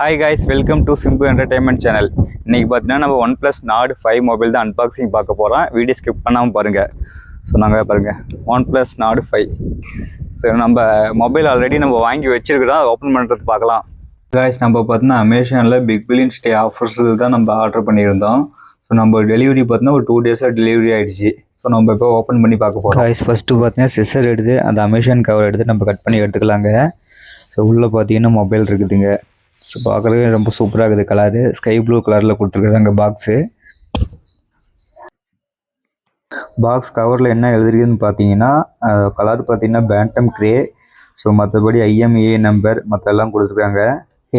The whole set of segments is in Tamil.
Hi guys welcome to simple entertainment channel இன்றைக்கி பார்த்தீங்கன்னா நம்ம one plus Nord five mobile தான் அன்பாக்சிங் பார்க்க போகிறோம் வீடியோ ஸ்கிப் பண்ணாமல் பாருங்கள் ஸோ நாங்கள் பாருங்கள் one plus Nord five so நம்ம மொபைல் ஆல்ரெடி நம்ம வாங்கி வச்சிருக்கிறோம். அதை ஓப்பன் பண்ணுறது பார்க்கலாம். காய்ஸ் நம்ம பார்த்தீங்கன்னா அமேசானில் பிக் பில்லியன் ஸ்டே ஆஃபர்ஸில் தான் நம்ம ஆர்டர் பண்ணியிருந்தோம். ஸோ நம்ம டெலிவரி பார்த்தீங்கன்னா ஒரு டூ டேஸாக டெலிவரி ஆகிடுச்சு ஸோ நம்ம இப்போ ஓப்பன் பண்ணி பார்க்க போகிறோம் காய்ஸ் ஃபஸ்ட்டு பார்த்தீங்கன்னா சிசர் எடுத்து அந்த அமேசான் கவர் எடுத்து நம்ம கட் பண்ணி எடுத்துக்கலாங்க. ஸோ உள்ளே பார்த்தீங்கன்னா மொபைல் இருக்குதுங்க. ஸோ பார்க்குறதுக்கு ரொம்ப சூப்பராக இருக்குது கலரு ஸ்கை ப்ளூ கலரில் கொடுத்துருக்குறாங்க பாக்ஸு பாக்ஸ் கவரில் என்ன எழுதிருக்குதுன்னு பார்த்தீங்கன்னா கலர் பார்த்தீங்கன்னா பேண்டம் க்ரே ஸோ மற்றபடி ஐஎம்ஏ நம்பர் மற்றெல்லாம் கொடுத்துருக்காங்க.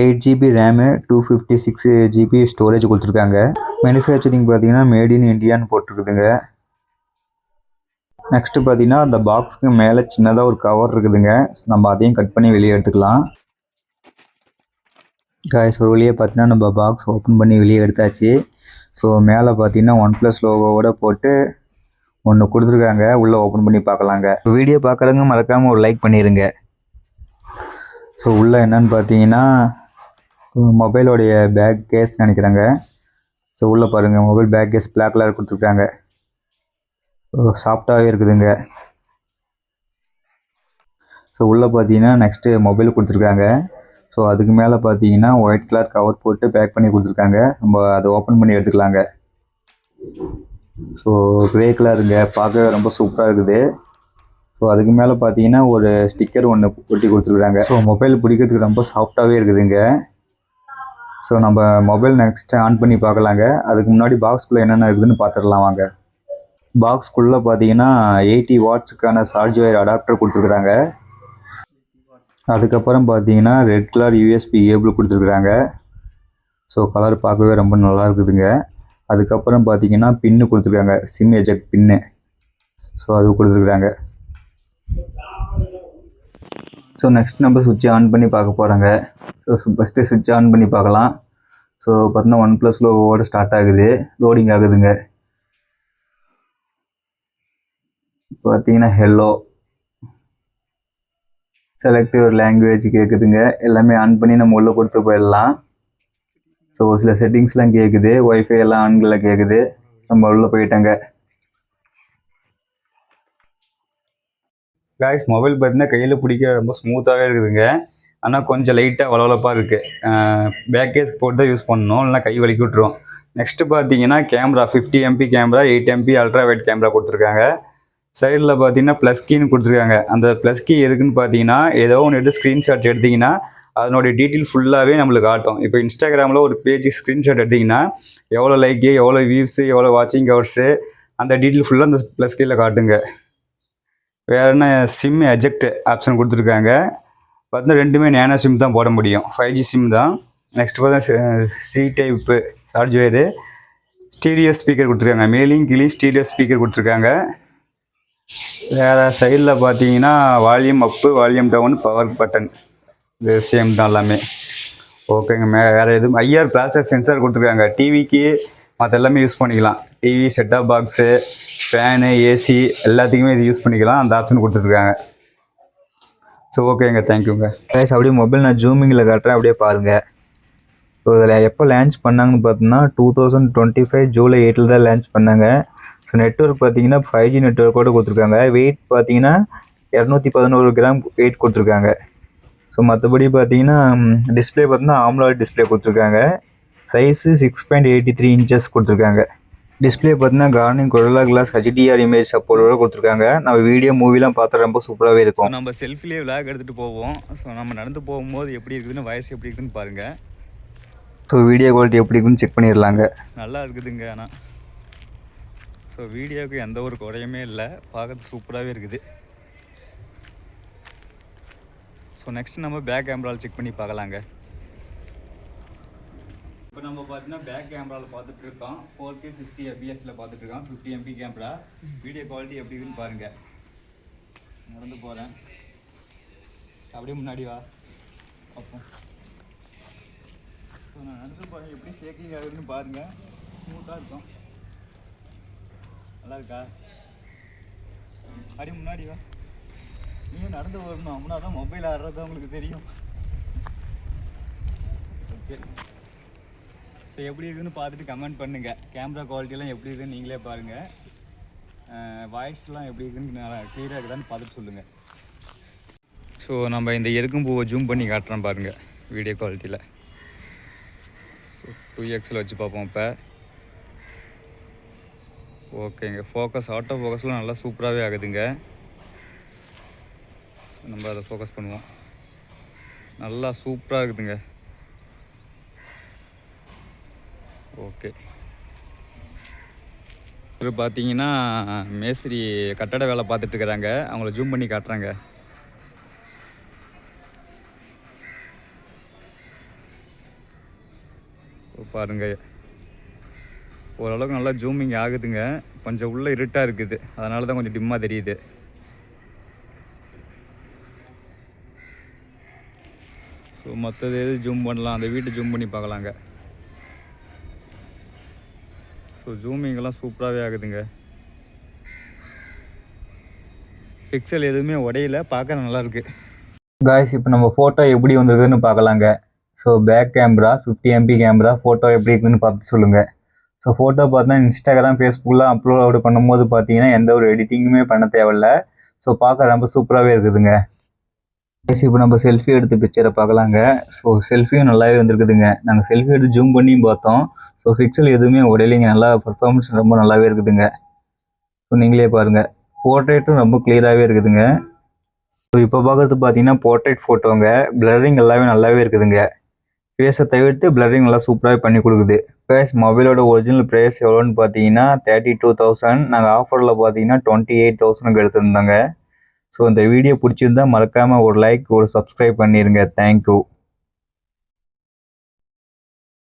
Eight GB RAM two fifty six GB storage கொடுத்துருக்காங்க. மேனுஃபேக்சரிங் பார்த்தீங்கன்னா மேட் இன் இண்டியான்னு போட்டிருக்குதுங்க. நெக்ஸ்ட்டு பார்த்தீங்கன்னா அந்த பாக்ஸ்க்கு மேலே சின்னதாக ஒரு கவர் இருக்குதுங்க. நம்ம அதையும் கட் பண்ணி வெளியே எடுத்துக்கலாம். காய்ஸ் ஒரு வழியாக பார்த்தீங்கன்னா நம்ம பாக்ஸ் ஓப்பன் பண்ணி வெளியே எடுத்தாச்சு. ஸோ மேலே பார்த்தீங்கன்னா ஒன் ப்ளஸ் லோகோவோட போட்டு ஒன்று கொடுத்துருக்காங்க. உள்ளே ஓப்பன் பண்ணி பார்க்கலாங்க. வீடியோ பார்க்குறவங்க மறக்காமல் ஒரு லைக் பண்ணிடுங்க ஸோ உள்ளே என்னன்னு பார்த்தீங்கன்னா மொபைலோடைய பேக் கேஸ் நினைக்கிறாங்க. ஸோ உள்ளே பாருங்கள் mobile back case black colour கொடுத்துருக்காங்க. சாஃப்டாகவே இருக்குதுங்க. ஸோ உள்ளே பார்த்தீங்கன்னா நெக்ஸ்ட்டு மொபைல் கொடுத்துருக்காங்க. ஸோ அதுக்கு மேலே பார்த்தீங்கன்னா ஒயிட் கலர் கவர் போட்டு பேக் பண்ணி கொடுத்துருக்காங்க. நம்ம அதை ஓப்பன் பண்ணி எடுத்துக்கலாங்க. ஸோ க்ரே கலருங்க பார்க்கவே ரொம்ப சூப்பராக இருக்குது. ஸோ அதுக்கு மேலே பார்த்தீங்கன்னா ஒரு ஸ்டிக்கர் ஒன்று ஒட்டி கொடுத்துருக்குறாங்க ஸோ மொபைல் பிடிக்கிறதுக்கு ரொம்ப சாஃப்டாகவே இருக்குதுங்க. ஸோ நம்ம மொபைல் நெக்ஸ்ட்டு ஆன் பண்ணி பார்க்கலாங்க. அதுக்கு முன்னாடி பாக்ஸ்குள்ளே என்னென்ன இருக்குதுன்னு பார்த்துடலாம் வாங்க. பாக்ஸ்குள்ளே பார்த்தீங்கன்னா எயிட்டி வாட்ஸுக்கான சார்ஜ் ஒயர் அடாப்டர் கொடுத்துருக்குறாங்க அதுக்கப்புறம் பார்த்தீங்கன்னா ரெட் கலர் யூஎஸ்பி கேபிள் கொடுத்துருக்குறாங்க. ஸோ கலர் பார்க்கவே ரொம்ப நல்லா இருக்குதுங்க. அதுக்கப்புறம் பார்த்தீங்கன்னா பின்னு கொடுத்துருக்காங்க. சிம் எஜெக்ட் பின்னு ஸோ அது கொடுத்துருக்குறாங்க. ஸோ நெக்ஸ்ட் நம்ம சுவிட்ச் ஆன் பண்ணி பார்க்க போகிறாங்க ஸோ ஃபஸ்ட்டு சுவிட்ச் ஆன் பண்ணி பார்க்கலாம். ஸோ பார்த்தீங்கன்னா ஒன் ப்ளஸ் லோவோட ஸ்டார்ட் ஆகுது. லோடிங் ஆகுதுங்க. பார்த்தீங்கன்னா ஹெல்லோ செலக்டிவ் ஒரு லாங்குவேஜ் கேட்குதுங்க எல்லாமே ஆன் பண்ணி நம்ம உள்ளே கொடுத்து போயிடலாம். ஸோ ஒரு சில செட்டிங்ஸ்லாம் கேட்குது ஒய்ஃபை எல்லாம் ஆன்களில் கேட்குது நம்ம உள்ளே போயிட்டேங்க. காய்ஸ் மொபைல் பார்த்தீங்கன்னா கையில் பிடிக்க ரொம்ப ஸ்மூத்தாகவே இருக்குதுங்க. ஆனால் கொஞ்சம் லைட்டாக வளவளப்பாக இருக்குது பேக்கேஜ் போட்டு தான் யூஸ் பண்ணணும். இல்லைனா கை வலிக்கி விட்டுரும். நெக்ஸ்ட்டு பார்த்தீங்கன்னா camera fifty MP camera eight MP ultra wide camera கொடுத்துருக்காங்க. சைடில் பார்த்தீங்கன்னா ப்ளஸ் கீன்னு கொடுத்துருக்காங்க. அந்த ப்ளஸ் கீ எதுக்குன்னு பார்த்தீங்கன்னா ஏதோ ஒன்று எடுத்து ஸ்க்ரீன்ஷாட் எடுத்திங்கன்னா அதனுடைய டீட்டெயில் ஃபுல்லாகவே நம்மளுக்கு காட்டும். இப்போ இன்ஸ்டாகிராமில் ஒரு பேஜ் ஸ்க்ரீன்ஷாட் எடுத்திங்கன்னா எவ்வளோ லைக்கு எவ்வளோ வியூஸு எவ்வளோ வாட்சிங் ஹவர்ஸு அந்த டீட்டெயில் ஃபுல்லாக அந்த ப்ளஸ் கீழே காட்டுங்க. வேறு என்ன சிம் எஜெக்ட் ஆப்ஷன் கொடுத்துருக்காங்க. பார்த்தீங்கன்னா ரெண்டுமே நேனோ சிம் தான் போட முடியும். ஃபைவ் ஜி சிம் தான். நெக்ஸ்ட் பார்த்தா சி டைப்பு சார்ஜ் வயது ஸ்டீரியோ ஸ்பீக்கர் கொடுத்துருக்காங்க. மேலேயும் கீழே ஸ்டீரியோ ஸ்பீக்கர் கொடுத்துருக்காங்க. வேறு சைடில் பார்த்தீங்கன்னா volume up volume down power button இது சேம் தான் எல்லாமே. ஓகேங்க மே வேறு எதுவும் ஐஆர் பிளாஸ்டர் சென்சார் கொடுத்துருக்காங்க. டிவிக்கு மற்ற எல்லாமே யூஸ் பண்ணிக்கலாம். TV set top box fan AC எல்லாத்துக்குமே இது யூஸ் பண்ணிக்கலாம். அந்த ஆப்ஷன் கொடுத்துருக்காங்க. ஸோ ஓகேங்க தேங்க்யூங்க கேஷ் அப்படியே மொபைல் நான் ஜூமிங்கில் காட்டுறேன். அப்படியே பாருங்கள் ஸோ இதில் எப்போ லான்ச் பண்ணாங்கன்னு பார்த்தோன்னா two thousand twenty five July எயிட்டில் தான் லான்ச் பண்ணாங்க. ஸோ நெட்ஒர்க் பார்த்தீங்கன்னா ஃபைவ் ஜி நெட்ஒர்க்கோட கொடுத்துருக்காங்க. வெயிட் பார்த்தீங்கன்னா இரநூத்தி பதினோரு கிராம் வெயிட் கொடுத்துருக்காங்க. ஸோ மற்றபடி பார்த்தீங்கன்னா டிஸ்பிளே பார்த்தீங்கன்னா ஆம்லாய்ட் டிஸ்பிளே கொடுத்துருக்காங்க. Size six point eighty three inches கொடுத்துருக்காங்க. டிஸ்பிளே பார்த்தீங்கன்னா Corning Gorilla glass HDR image சப்போர்ட்டோட கொடுத்துருக்காங்க. நம்ம வீடியோ மூவிலாம் பார்த்தா ரொம்ப சூப்பராகவே இருக்கும். நம்ம செல்ஃபிலே விளாக் எடுத்துகிட்டு போவோம். ஸோ நம்ம நடந்து போகும்போது எப்படி இருக்குதுன்னு வயசு எப்படி இருக்குதுன்னு பாருங்கள் ஸோ வீடியோ குவாலிட்டி எப்படி இருக்குன்னு செக் பண்ணிடலாங்க. நல்லா இருக்குதுங்க. ஆனால் ஸோ வீடியோவுக்கு எந்த ஒரு குறையுமே இல்லை. பார்க்கறது சூப்பராகவே இருக்குது. ஸோ நெக்ஸ்ட் நம்ம பேக் கேமராவில் செக் பண்ணி பார்க்கலாங்க. இப்போ நம்ம பார்த்தீங்கன்னா பேக் கேமராவில் பார்த்துட்ருக்கோம் ஃபோர் கே சிக்ஸ்டி எஃபிஎஸில் பார்த்துட்ருக்கோம் fifty MP camera video quality எப்படி இருக்குன்னு பாருங்கள் நடந்து போகிறேன் அப்படியே முன்னாடி வா. அப்போ ஸோ நான் நடந்து போகிறேன் எப்படி சேக்கிங் ஆகுதுன்னு பாருங்கள் ஸ்மூத்தாக இருக்கும். நல்லா இருக்கா? அப்படியே முன்னாடி வா. நீயும் நடந்து வரணும் அப்படின்னா தான் மொபைல் ஆடுறது உங்களுக்கு தெரியும். ஓகே ஸோ எப்படி இருக்குதுன்னு பார்த்துட்டு கமெண்ட் பண்ணுங்கள் கேமரா குவாலிட்டிலாம் எப்படி இருக்குதுன்னு நீங்களே பாருங்கள் வாய்ஸ்லாம் எப்படி இருக்குதுன்னு நல்லா க்ளியராக இருக்குதான்னு பார்த்துட்டு சொல்லுங்கள் ஸோ நம்ம இந்த எருக்கும் பூவை ஜூம் பண்ணி காட்டுறோம் பாருங்கள் வீடியோ குவாலிட்டியில் ஸோ டூ எக்ஸில் வச்சு பார்ப்போம் இப்போ. ஓகேங்க. ஃபோக்கஸ் ஆட்டோ ஃபோக்கஸ்லாம் நல்லா சூப்பராகவே ஆகுதுங்க. நம்ம அதை ஃபோக்கஸ் பண்ணுவோம். நல்லா சூப்பராக இருக்குதுங்க. ஓகே. இப்போ பார்த்தீங்கன்னா மேஸ்திரி கட்டட வேலை பார்த்துட்ருக்குறாங்க அவங்கள ஜூம் பண்ணி காட்டுறாங்க. இப்போ பாருங்க. ஓரளவுக்கு நல்லா ஜூமிங் ஆகுதுங்க. கொஞ்சம் உள்ளே இருட்டாக இருக்குது. அதனால தான் கொஞ்சம் டிம்மாக தெரியுது. ஸோ மற்றது எது ஜூம் பண்ணலாம்? அந்த வீட்டு ஜூம் பண்ணி பார்க்கலாங்க. ஸோ ஜூமிங்கெல்லாம் சூப்பராகவே ஆகுதுங்க. பிக்சல் எதுவுமே உடையல. பார்க்க நல்லாயிருக்கு காய்ஸ் இப்போ நம்ம ஃபோட்டோ எப்படி வந்திருக்குதுன்னு பார்க்கலாங்க. So back camera fifty MP camera photo எப்படி இருக்குதுன்னு பார்த்து சொல்லுங்கள் ஸோ ஃபோட்டோ பார்த்தா இன்ஸ்டாகிராம் ஃபேஸ்புக்கெலாம் அப்லோட் பண்ணும்போது பார்த்தீங்கன்னா எந்த ஒரு எடிட்டிங்குமே பண்ண தேவையில்ல. ஸோ பார்க்க ரொம்ப சூப்பராகவே இருக்குதுங்க. இப்போ நம்ம செல்ஃபி எடுத்து பிக்சரை பார்க்கலாங்க. ஸோ செல்ஃபியும் நல்லாவே வந்திருக்குதுங்க. நாங்கள் செல்ஃபி எடுத்து ஜூம் பண்ணியும் பார்த்தோம். ஸோ பிக்சல் எதுவுமே உடையிலிங்க நல்லா பர்ஃபார்மன்ஸ் ரொம்ப நல்லாவே இருக்குதுங்க. ஸோ நீங்களே பாருங்கள் போர்ட்ரேட்டும் ரொம்ப கிளியராகவே இருக்குதுங்க. ஸோ இப்போ பார்க்குறது பார்த்தீங்கன்னா போர்ட்ரேட் ஃபோட்டோங்க பிளரிங் எல்லாமே நல்லாவே இருக்குதுங்க. ஃபேஸை தவிர்த்து பிளரிங் நல்லா சூப்பராகவே பண்ணி கொடுக்குது. ப்ரைஸ் மொபைலோட ஒரிஜினல் ப்ரைஸ் எவ்வளோன்னு பார்த்தீங்கன்னா தேர்ட்டி டூ தௌசண்ட் நாங்கள் ஆஃபரில் பார்த்தீங்கன்னா டுவெண்ட்டி எயிட் தௌசண்ட்க்கு எடுத்திருந்தாங்க. ஸோ இந்த வீடியோ பிடிச்சிருந்தா மறக்காமல் ஒரு லைக் ஒரு சப்ஸ்கிரைப் பண்ணிடுங்க தேங்க்யூ